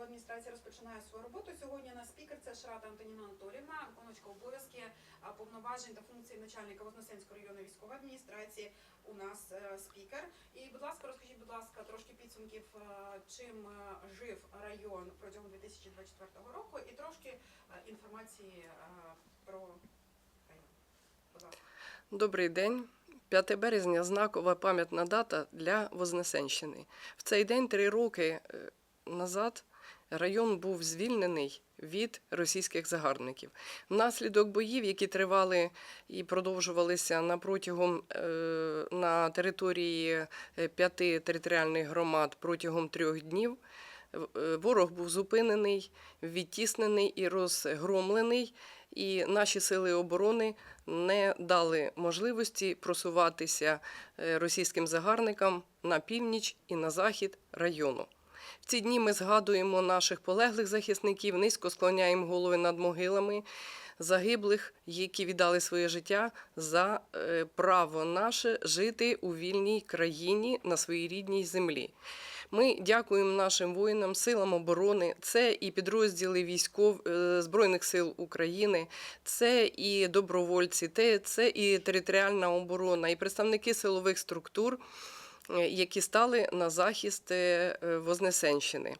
військова адміністрація розпочинає свою роботу. Сьогодні на спікер це Шрата Антоніна Анатолівна, виконувачка обов'язки повноважень та функцій начальника Вознесенської районної військової адміністрації. У нас е, спікер. І, будь ласка, розкажіть, будь ласка, трошки підсумків, е, чим е, жив район протягом 2024 року, і трошки е, інформації е, про район. Будь ласка. Добрий день. 5 березня знакова пам'ятна дата для Вознесенщини. В цей день три роки е, назад район був звільнений від російських загарбників. Внаслідок боїв, які тривали і продовжувалися на протягом е, на території е, п'яти територіальних громад протягом трьох днів. е, Ворог був зупинений, відтіснений і розгромлений, і наші сили оборони не дали можливості просуватися російським загарбникам на північ і на захід району. В ці дні ми згадуємо наших полеглих захисників, низько склоняємо голови над могилами загиблих, які віддали своє життя за е, право наше жити у вільній країні на своїй рідній землі. Ми дякуємо нашим воїнам, силам оборони. Це і підрозділи військов е, Збройних сил України, це і добровольці, це і територіальна оборона, і представники силових структур, які стали на захист е, е, Вознесенщини.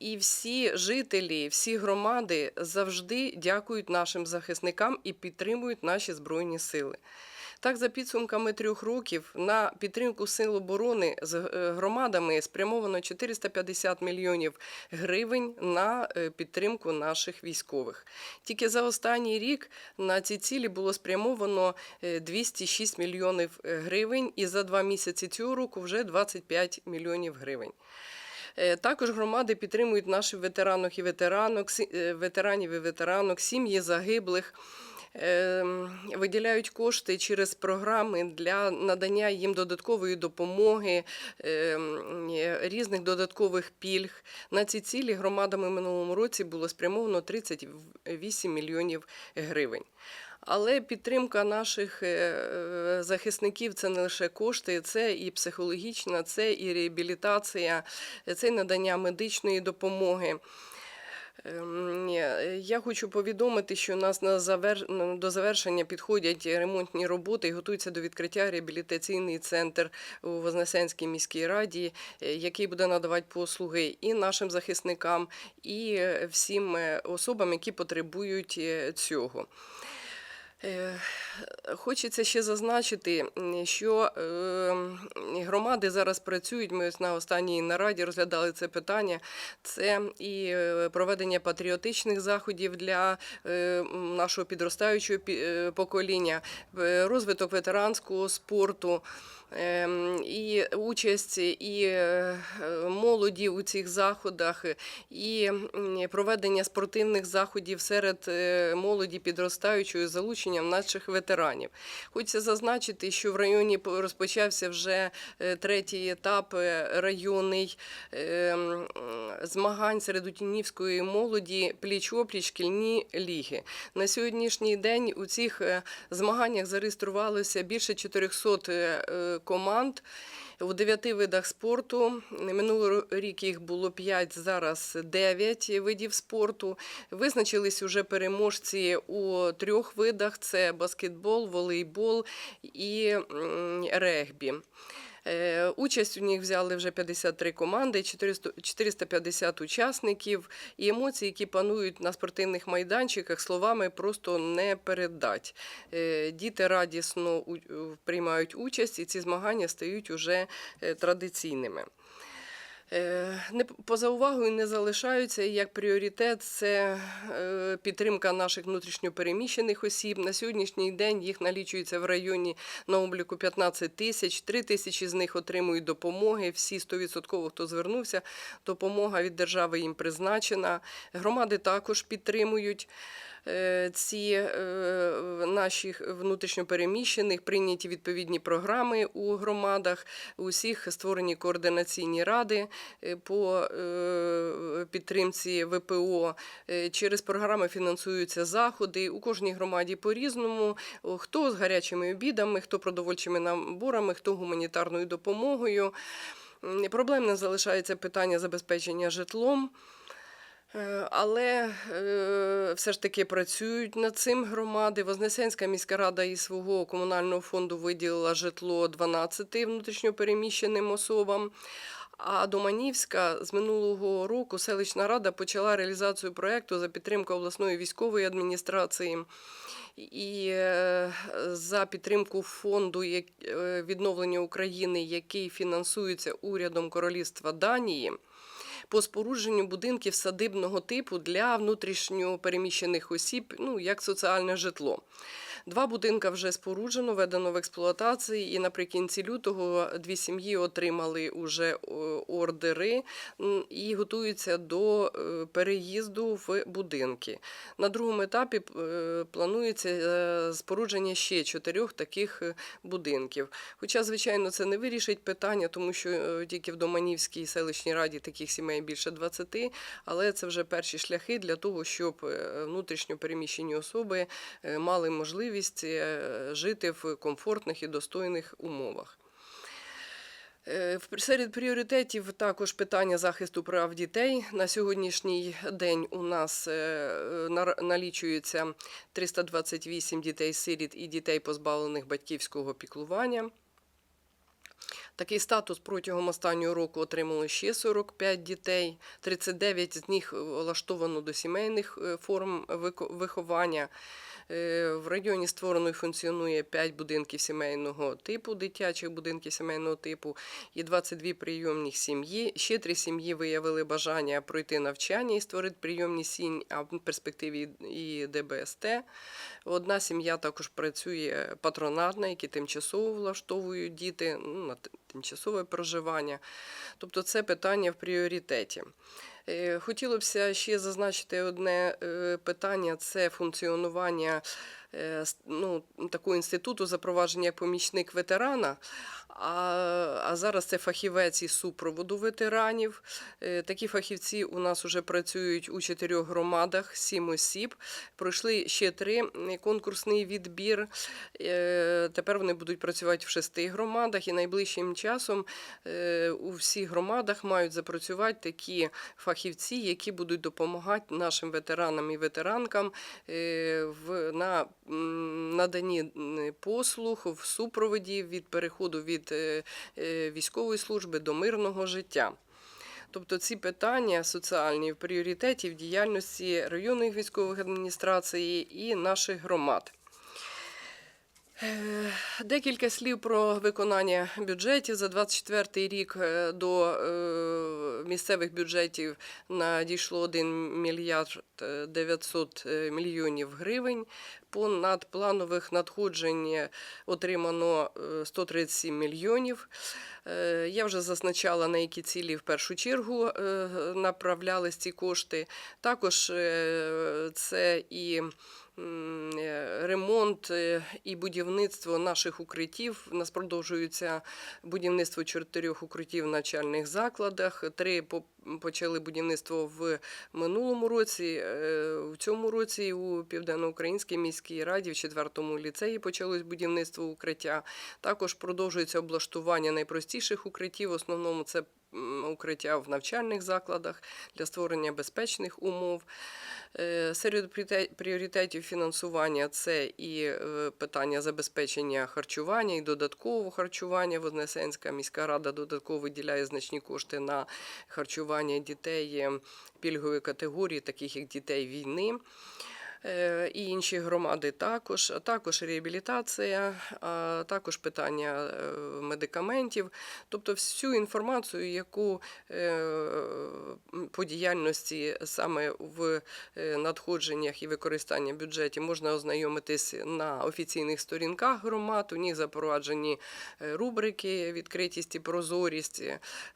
І всі жителі, всі громади завжди дякують нашим захисникам і підтримують наші збройні сили. Так, за підсумками трьох років на підтримку сил оборони з е, громадами спрямовано 450 мільйонів гривень на е, підтримку наших військових. Тільки за останній рік на ці цілі було спрямовано е, 206 мільйонів е, гривень, і за два місяці цього року вже 25 мільйонів гривень. Також громади підтримують наших ветеранок і ветеранок, ветеранів і ветеранок, сім'ї загиблих. Ем, Виділяють кошти через програми для надання їм додаткової допомоги, ем, різних додаткових пільг. На ці цілі громадами минулому році було спрямовано 38 мільйонів гривень. Але підтримка наших е, захисників це не лише кошти, це і психологічна, це і реабілітація, це і надання медичної допомоги. Ем, е, Я хочу повідомити, що у нас на завер... до завершення підходять ремонтні роботи і готується до відкриття реабілітаційний центр у Вознесенській міській раді, е, який буде надавати послуги і нашим захисникам, і е, всім особам, які потребують цього. Хочеться ще зазначити, що е, громади зараз працюють. Ми на останній нараді розглядали це питання. Це і е, проведення патріотичних заходів для е, нашого підростаючого пі- е, покоління, розвиток ветеранського спорту. Ем, І участь і е, молоді у цих заходах, і проведення спортивних заходів серед е, молоді підростаючої залученням наших ветеранів. Хочеться зазначити, що в районі по- розпочався вже е, третій етап районний е, змагань серед утінівської молоді пліч-опліч шкільні ліги. На сьогоднішній день у цих змаганнях зареєструвалося більше 400 е, е, команд. У дев'яти видах спорту минулий рік їх було п'ять, зараз дев'ять видів спорту. Визначились уже переможці у трьох видах: це баскетбол, волейбол і регбі. Е, Участь у них взяли вже 53 команди, 400 450 учасників, і емоції, які панують на спортивних майданчиках, словами просто не передать. Е, Діти радісно приймають участь, і ці змагання стають уже е, традиційними. Е, Не поза увагою не залишаються як пріоритет це е, підтримка наших внутрішньопереміщених осіб. На сьогоднішній день їх налічується в районі на обліку 15 тисяч. 3 тисячі з них отримують допомоги. Всі 100% хто звернувся, допомога від держави їм призначена. Громади також підтримують ці е, наших внутрішньопереміщених, прийняті відповідні програми у громадах. Усіх створені координаційні ради е, по е, підтримці ВПО. Е, Через програми фінансуються заходи. У кожній громаді по-різному. Хто з гарячими обідами, хто продовольчими наборами, хто гуманітарною допомогою. М, Проблемним залишається питання забезпечення житлом. Е, Але е, все ж таки працюють над цим громади. Вознесенська міська рада із свого комунального фонду виділила житло 12 внутрішньопереміщеним особам. А Доманівська з минулого року селищна рада почала реалізацію проєкту за підтримку обласної військової адміністрації і е, за підтримку фонду відновлення України, який фінансується урядом Королівства Данії по спорудженню будинків садибного типу для внутрішньо переміщених осіб, ну як соціальне житло. Два будинка вже споруджено, введено в експлуатації, і наприкінці лютого дві сім'ї отримали уже е, ордери і готуються до е, переїзду в будинки. На другому етапі е, планується спорудження ще чотирьох таких будинків. Хоча, звичайно, це не вирішить питання, тому що тільки в Доманівській селищній раді таких сімей більше 20, але це вже перші шляхи для того, щоб е, внутрішньо переміщені особи е, мали можливість е, жити в комфортних і достойних умовах. Серед пріоритетів також питання захисту прав дітей. На сьогоднішній день у нас налічується 328 дітей-сиріт і дітей, позбавлених батьківського піклування. Такий статус протягом останнього року отримали ще 45 дітей. 39 з них влаштовано до сімейних е, форм виховання. Е, В районі створено і функціонує 5 будинків сімейного типу, дитячих будинків сімейного типу і 22 прийомні сім'ї. Ще три сім'ї виявили бажання пройти навчання і створити прийомні сім'ї, а в перспективі і ДБСТ. Одна сім'я також працює патронатна, які тимчасово влаштовують діти ну, на тимчасове проживання. Тобто це питання в пріоритеті. Е, Хотілося б ще зазначити одне е, питання: це функціонування е, ну, такого інституту запровадження помічник ветерана. А, а зараз це фахівець із супроводу ветеранів. Е, Такі фахівці у нас вже працюють у чотирьох громадах, сім осіб. Пройшли ще три конкурсний відбір. Е, Тепер вони будуть працювати в шести громадах, і найближчим часом е, у всіх громадах мають запрацювати такі фахівці, які будуть допомагати нашим ветеранам і ветеранкам в на наданні послуг в супроводі від переходу від е, е, військової служби до мирного життя. Тобто ці питання соціальні в пріоритеті в діяльності районних військових адміністрацій і наших громад. Е, Декілька слів про виконання бюджетів за 24 рік е, до е, місцевих бюджетів надійшло 1 мільярд е, 900 мільйонів гривень. По надпланових надходжень отримано е, 137 мільйонів. Я вже зазначала, на які цілі в першу чергу направлялись ці кошти. Також це і ремонт е, і будівництво наших укриттів. У нас продовжується будівництво чотирьох укриттів в навчальних закладах. Три почали будівництво в минулому році. Е, В цьому році у Південноукраїнській міській раді в четвертому ліцеї почалось будівництво укриття. Також продовжується облаштування найпростіших укриттів. В основному це укриття в навчальних закладах для створення безпечних умов. Е, Серед пріоритетів фінансування це і е, питання забезпечення харчування і додаткового харчування. Вознесенська міська рада додатково виділяє значні кошти на харчування дітей е, пільгової категорії, таких як дітей війни. Е, І інші громади також, також реабілітація, також питання е, медикаментів, тобто всю інформацію, яку е, по діяльності саме в е, надходженнях і використанні бюджетів можна ознайомитись на офіційних сторінках громад. У них запроваджені е, рубрики відкритість і прозорість.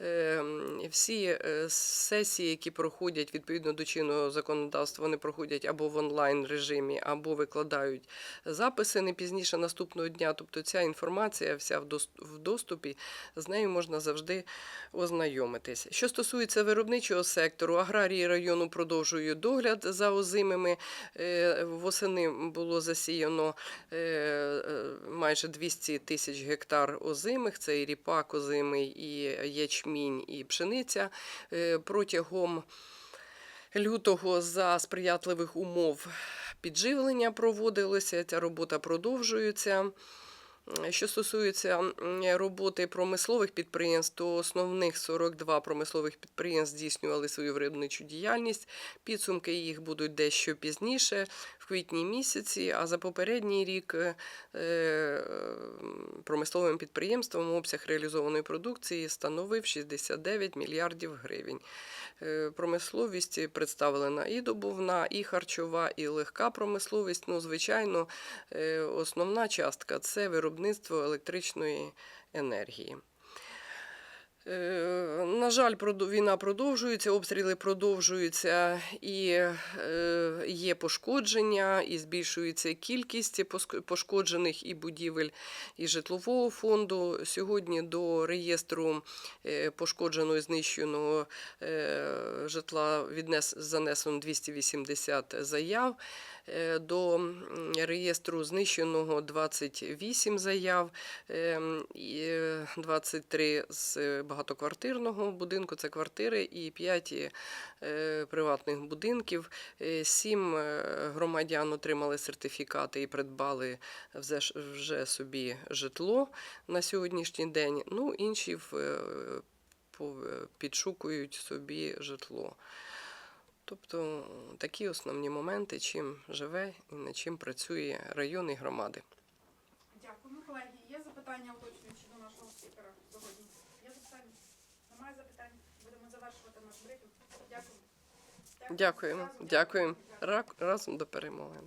Е, Всі сесії, які проходять відповідно до чинного законодавства, вони проходять або в онлайн режимі або викладають записи не пізніше наступного дня. Тобто ця інформація вся в доступі, з нею можна завжди ознайомитись. Що стосується виробничого сектору, аграрії району продовжують догляд за озимими. Е, Восени було засіяно е, е, майже 200 тисяч гектар озимих. Це і ріпак озимий, і ячмінь, і пшениця. Протягом лютого за сприятливих умов підживлення проводилося. Ця робота продовжується. Що стосується роботи промислових підприємств, то основних 42 промислових підприємств здійснювали свою виробничу діяльність. Підсумки їх будуть дещо пізніше, в квітні місяці. А за попередній рік е, е, промисловим підприємством обсяг реалізованої продукції становив 69 мільярдів гривень. Е, Промисловість представлена і добувна, і харчова, і легка промисловість. Ну, звичайно, основна частка це виробництво електричної енергії. Е, На жаль, війна продовжується, обстріли продовжуються, і е, є пошкодження, і збільшується кількість пошкоджених і будівель, і житлового фонду. Сьогодні до реєстру е, пошкодженого і знищеного житла занесено 280 заяв. Е, До реєстру знищеного 28 заяв, ем, і, е, 23 з е, багатоквартирного будинку, це квартири, і 5 е, приватних будинків. 7 громадян отримали сертифікати і придбали вже, собі житло на сьогоднішній день. Ну, інші е, е, підшукують собі житло. Тобто такі основні моменти, чим живе і над чим працює район і громади. Дякуємо, колеги. Є запитання уточнюючи до нашого спікера сьогодні? Є запитання? Немає запитань? Будемо завершувати наш брифінг. Дякую. Дякуємо. Дякуємо. Дякую. Ра- Разом до перемоги.